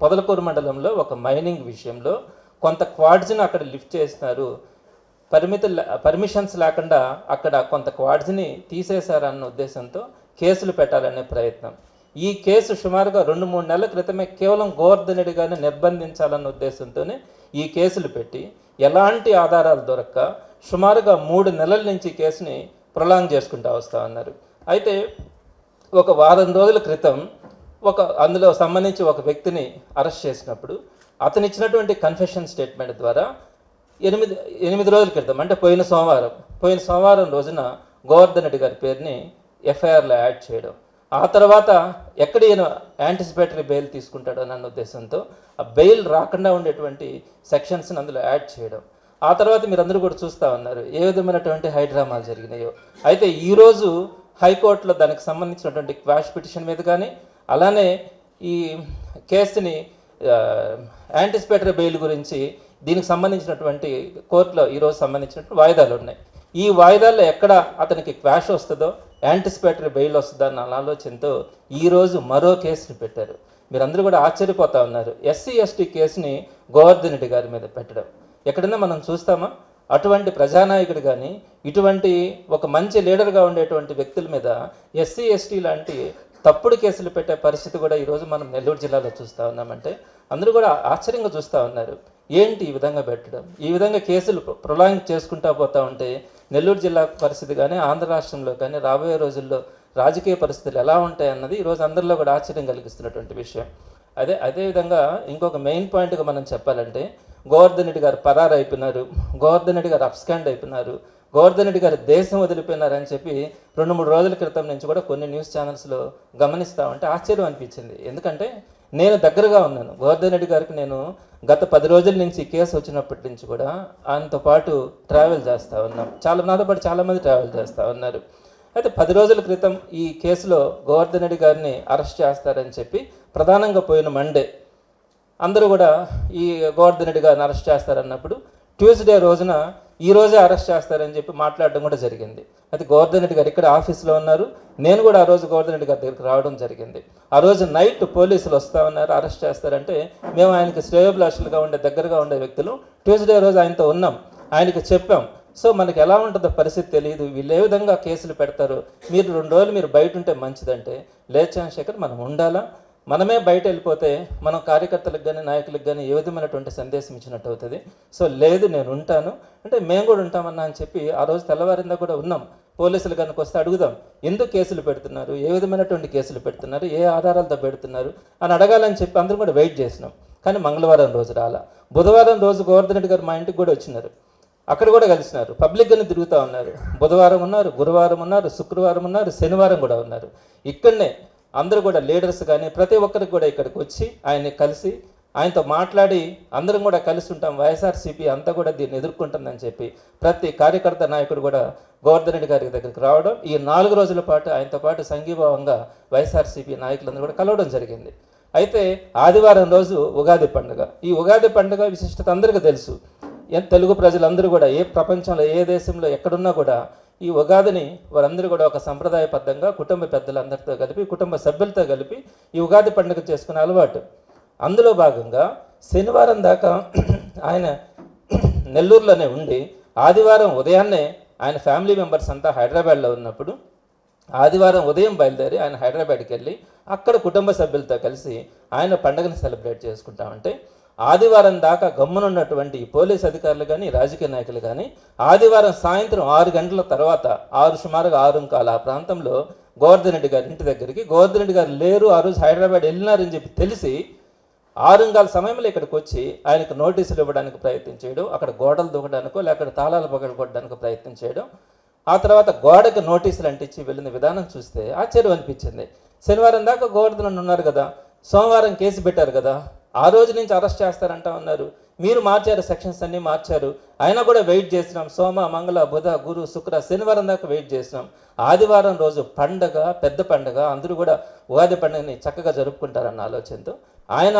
పొదలకూరు మండలంలో ఒక మైనింగ్ విషయంలో కొంత క్వాడ్స్ని అక్కడ లిఫ్ట్ చేసినారు. పరిమితి పర్మిషన్స్ లేకుండా అక్కడ కొంత క్వాడ్స్ని తీసేశారన్న ఉద్దేశంతో కేసులు పెట్టాలనే ప్రయత్నం. ఈ కేసు సుమారుగా రెండు మూడు నెలల క్రితమే కేవలం గోవర్ధన్ రెడ్డి గారిని నిర్బంధించాలన్న ఉద్దేశంతోనే ఈ కేసులు పెట్టి ఎలాంటి ఆధారాలు దొరక్క సుమారుగా మూడు నెలల నుంచి కేసుని ప్రొలాంగ్ చేసుకుంటూ వస్తా ఉన్నారు అయితే ఒక వారం రోజుల క్రితం ఒక అందులో సంబంధించి ఒక వ్యక్తిని అరెస్ట్ చేసినప్పుడు అతను ఇచ్చినటువంటి కన్ఫెషన్ స్టేట్మెంట్ ద్వారా ఎనిమిది ఎనిమిది రోజుల క్రితం అంటే పోయిన సోమవారం పోయిన సోమవారం రోజున గోవర్ధన్ రెడ్డి గారి పేరుని ఎఫ్ఐఆర్లో యాడ్ చేయడం. ఆ తర్వాత ఎక్కడ ఈయన యాంటిసిపేటరీ బెయిల్ తీసుకుంటాడో అన్న ఉద్దేశంతో ఆ బెయిల్ రాకుండా ఉండేటువంటి సెక్షన్స్ని అందులో యాడ్ చేయడం. ఆ తర్వాత మీరు అందరూ కూడా చూస్తూ ఉన్నారు ఏ విధమైనటువంటి హైడ్రామాలు జరిగినాయో. అయితే ఈరోజు హైకోర్టులో దానికి సంబంధించినటువంటి క్వాష్ పిటిషన్ మీద కానీ అలానే ఈ కేసుని యాంటిసిపేటరీ బెయిల్ గురించి దీనికి సంబంధించినటువంటి కోర్టులో ఈరోజు సంబంధించినటువంటి వాయిదాలు ఉన్నాయి. ఈ వాయిదాల్లో ఎక్కడ అతనికి క్వాష్ వస్తుందో యాంటిసిపేటరీ బెయిల్ వస్తుందో అన్న ఆలోచనతో ఈరోజు మరో కేసుని పెట్టారు. మీరందరూ కూడా ఆశ్చర్యపోతా ఉన్నారు. ఎస్సీ ఎస్టీ కేసుని గోవర్ధన్ రెడ్డి గారి మీద పెట్టడం. ఎక్కడైనా మనం చూస్తామా? అటువంటి ప్రజానాయకుడు కానీ ఇటువంటి ఒక మంచి లీడర్గా ఉండేటువంటి వ్యక్తుల మీద ఎస్సీ ఎస్టీ లాంటి తప్పుడు కేసులు పెట్టే పరిస్థితి కూడా ఈరోజు మనం నెల్లూరు జిల్లాలో చూస్తూ ఉన్నామంటే అందరూ కూడా ఆశ్చర్యంగా చూస్తూ ఉన్నారు. ఏంటి ఈ విధంగా పెట్టడం? ఈ విధంగా కేసులు ప్రొలాంగ్ చేసుకుంటా పోతా ఉంటే నెల్లూరు జిల్లా పరిస్థితి కానీ ఆంధ్ర రాష్ట్రంలో కానీ రాబోయే రోజుల్లో రాజకీయ పరిస్థితులు ఎలా ఉంటాయి అన్నది ఈరోజు అందరిలో కూడా ఆశ్చర్యం కలిగిస్తున్నటువంటి విషయం. అదే అదేవిధంగా ఇంకొక మెయిన్ పాయింట్గా మనం చెప్పాలంటే గోవర్ధన్ రెడ్డి గారు పరారు అయిపోయినారు గోవర్ధన్ రెడ్డి గారు అప్స్కాండ్ అయిపోయినారు. గోవర్ధన్ రెడ్డి గారు దేశం వదిలిపోయినారని చెప్పి రెండు మూడు రోజుల క్రితం నుంచి కూడా కొన్ని న్యూస్ ఛానల్స్లో గమనిస్తా ఉంటే ఆశ్చర్యం అనిపించింది. ఎందుకంటే నేను దగ్గరగా ఉన్నాను. గోవర్ధన్ రెడ్డి గారికి నేను గత పది రోజుల నుంచి కేసు వచ్చినప్పటి నుంచి కూడా ఆయనతో పాటు ట్రావెల్ చేస్తూ ఉన్నాం. చాలా నాతో పాటు చాలామంది ట్రావెల్ చేస్తూ ఉన్నారు. అయితే పది రోజుల క్రితం ఈ కేసులో గోవర్ధన్ రెడ్డి గారిని అరెస్ట్ చేస్తారని చెప్పి ప్రధానంగా పోయిన మండే అందరూ కూడా ఈ గోవర్ధన్ రెడ్డి గారిని అరెస్ట్ చేస్తారన్నప్పుడు ట్యూస్డే రోజున ఈ రోజే అరెస్ట్ చేస్తారని చెప్పి మాట్లాడడం కూడా జరిగింది. అయితే గోవర్ధన్ రెడ్డి గారు ఇక్కడ ఆఫీస్లో ఉన్నారు. నేను కూడా ఆ రోజు గోవర్ధన్ రెడ్డి గారి దగ్గరికి రావడం జరిగింది. ఆ రోజు నైట్ పోలీసులు వస్తూ ఉన్నారు అరెస్ట్ చేస్తారంటే మేము ఆయనకి శ్రేయోభిలాషులుగా ఉండే దగ్గరగా ఉండే వ్యక్తులు ట్యూస్డే రోజు ఆయనతో ఉన్నాం. ఆయనకి చెప్పాం. సో మనకి ఎలా ఉంటుందో పరిస్థితి తెలియదు వీళ్ళు ఏ విధంగా కేసులు పెడతారు? మీరు రెండు రోజులు మీరు బయట ఉంటే మంచిదంటే లేదు చంద్రశేఖర్ మనం ఉండాలా? మనమే బయట వెళ్ళిపోతే మనం కార్యకర్తలకు కానీ నాయకులకు కానీ ఏ విధమైనటువంటి సందేశం ఇచ్చినట్టు అవుతుంది? సో లేదు నేను ఉంటాను. అంటే మేము కూడా ఉంటామన్నా అని చెప్పి ఆ రోజు తెల్లవారిందా కూడా ఉన్నాం. పోలీసులు కనుక వస్తే అడుగుదాం ఎందుకు కేసులు పెడుతున్నారు? ఏ విధమైనటువంటి కేసులు పెడుతున్నారు? ఏ ఆధారాలతో పెడుతున్నారు? అని అడగాలని చెప్పి అందరం కూడా వెయిట్ చేసినాం. కానీ మంగళవారం రోజు రాలా. బుధవారం రోజు గోవర్ధన్ రెడ్డి గారు మా ఇంటికి కూడా వచ్చినారు. అక్కడ కూడా కలిసినారు. పబ్లిక్గానే తిరుగుతూ ఉన్నారు. బుధవారం ఉన్నారు గురువారం ఉన్నారు శుక్రవారం ఉన్నారు శనివారం కూడా ఉన్నారు. ఇక్కడనే అందరూ కూడా లీడర్స్ కానీ ప్రతి ఒక్కరికి కూడా ఇక్కడికి వచ్చి ఆయన్ని కలిసి ఆయనతో మాట్లాడి అందరం కూడా కలిసి ఉంటాం. వైఎస్ఆర్సీపీ అంతా కూడా దీన్ని ఎదుర్కొంటుందని చెప్పి ప్రతి కార్యకర్త నాయకుడు కూడా గోవర్ధన్ రెడ్డి గారి దగ్గరికి రావడం ఈ నాలుగు రోజుల పాటు ఆయనతో పాటు సంఘీభావంగా వైఎస్ఆర్సీపీ నాయకులందరూ కూడా కలవడం జరిగింది. అయితే ఆదివారం రోజు ఉగాది పండుగ. ఈ ఉగాది పండుగ విశిష్టత అందరికీ తెలుసు. తెలుగు ప్రజలందరూ కూడా ఏ ప్రపంచంలో ఏ దేశంలో ఎక్కడున్నా కూడా ఈ ఉగాదిని వారందరూ కూడా ఒక సంప్రదాయబద్ధంగా కుటుంబ పెద్దలందరితో కలిపి కుటుంబ సభ్యులతో కలిపి ఈ ఉగాది పండుగ చేసుకునే అలవాటు. అందులో భాగంగా శనివారం దాకా ఆయన నెల్లూరులోనే ఉండి ఆదివారం ఉదయాన్నే ఆయన ఫ్యామిలీ మెంబర్స్ అంతా హైదరాబాద్లో ఉన్నప్పుడు ఆదివారం ఉదయం బయలుదేరి ఆయన హైదరాబాద్కి వెళ్ళి అక్కడ కుటుంబ సభ్యులతో కలిసి ఆయన పండుగను సెలబ్రేట్ చేసుకుంటామంటే ఆదివారం దాకా గమ్మునున్నటువంటి పోలీస్ అధికారులు కానీ రాజకీయ నాయకులు కానీ ఆదివారం సాయంత్రం ఆరు గంటల తర్వాత ఆరు సుమారుగా ఆరు కాల ఆ ప్రాంతంలో గోవర్ధన్ రెడ్డి గారి ఇంటి దగ్గరికి గోవర్ధన్ రెడ్డి గారు లేరు ఆ రోజు హైదరాబాద్ వెళ్ళినారని చెప్పి తెలిసి ఆరుంగాల సమయంలో ఇక్కడికి వచ్చి ఆయనకు నోటీసులు ఇవ్వడానికి ప్రయత్నం చేయడం అక్కడ గోడలు దూకడానికో లేకపోతే తాళాలు పగలు కొట్టడానికి ప్రయత్నం చేయడం ఆ తర్వాత గోడకు నోటీసులు అంటించి వెళ్ళిన విధానం చూస్తే ఆశ్చర్యం అనిపించింది. శనివారం దాకా గోవర్ధన్ ఉన్నారు కదా సోమవారం కేసు పెట్టారు కదా ఆ రోజు నుంచి అరెస్ట్ చేస్తారంటా ఉన్నారు. మీరు మార్చారు సెక్షన్స్ అన్నీ మార్చారు. అయినా కూడా వెయిట్ చేసినాం. సోమ మంగళ బుధ గురు శుక్ర శనివారం దాకా వెయిట్ చేసినాం. ఆదివారం రోజు పండగ పెద్ద పండగ. అందరూ కూడా ఉగాది పండుగని చక్కగా జరుపుకుంటారన్న ఆలోచనతో ఆయన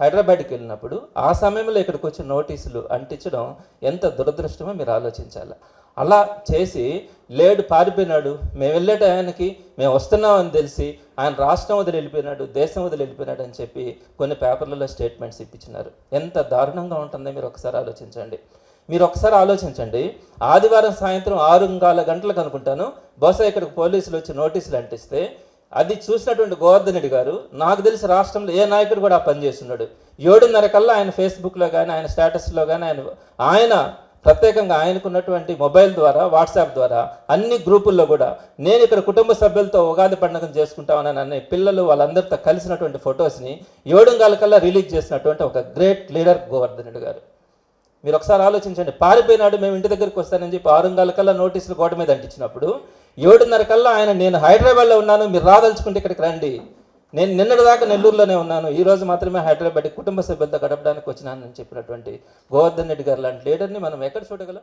హైదరాబాద్కి వెళ్ళినప్పుడు ఆ సమయంలో ఇక్కడికి వచ్చి నోటీసులు అంటించడం ఎంత దురదృష్టమో మీరు ఆలోచించాలి. అలా చేసి లేడు పారిపోయినాడు. మేము వెళ్ళే టయానికి మేము వస్తున్నామని తెలిసి ఆయన రాష్ట్రం వదిలి వెళ్ళిపోయినాడు దేశం వదిలి వెళ్ళిపోయినాడు అని చెప్పి కొన్ని పేపర్లలో స్టేట్మెంట్స్ ఇప్పించినారు. ఎంత దారుణంగా ఉంటుందో మీరు ఒకసారి ఆలోచించండి. మీరు ఒకసారి ఆలోచించండి. ఆదివారం సాయంత్రం ఆరు గంటలకు అనుకుంటాను. బహుశా ఇక్కడికి పోలీసులు వచ్చి నోటీసులు అంటిస్తే అది చూసినటువంటి గోవర్ధనుడి గారు నాకు తెలిసి రాష్ట్రంలో ఏ నాయకుడు కూడా ఆ పని చేస్తున్నాడు. ఏడున్నర కల్లా ఆయన ఫేస్బుక్లో కానీ ఆయన స్టేటస్లో కానీ ఆయన ఆయన ప్రత్యేకంగా ఆయనకున్నటువంటి మొబైల్ ద్వారా వాట్సాప్ ద్వారా అన్ని గ్రూపుల్లో కూడా నేను ఇక్కడ కుటుంబ సభ్యులతో ఉగాది పండుగను చేసుకుంటామని అనే పిల్లలు వాళ్ళందరితో కలిసినటువంటి ఫొటోస్ని ఏడుంగాల కల్లా రిలీజ్ చేసినటువంటి ఒక గ్రేట్ లీడర్ గోవర్ధన్ రెడ్డి గారు. మీరు ఒకసారి ఆలోచించండి పారిపోయినాడు మేము ఇంటి దగ్గరికి వస్తానని చెప్పి ఆరుంగాల కల్లా నోటీసులు గోడ మీద అంటించినప్పుడు ఏడున్నర కల్లా ఆయన నేను హైదరాబాద్లో ఉన్నాను మీరు రాదలుచుకుంటే ఇక్కడికి రండి. నేను నిన్నటి దాకా నెల్లూరులోనే ఉన్నాను. ఈ రోజు మాత్రమే హైదరాబాద్ కుటుంబ సభ్యులతో గడపడానికి వచ్చినానని చెప్పినటువంటి గోవర్ధన్ రెడ్డి గారు లాంటి లీడర్ని మనం ఎక్కడ చూడగలం?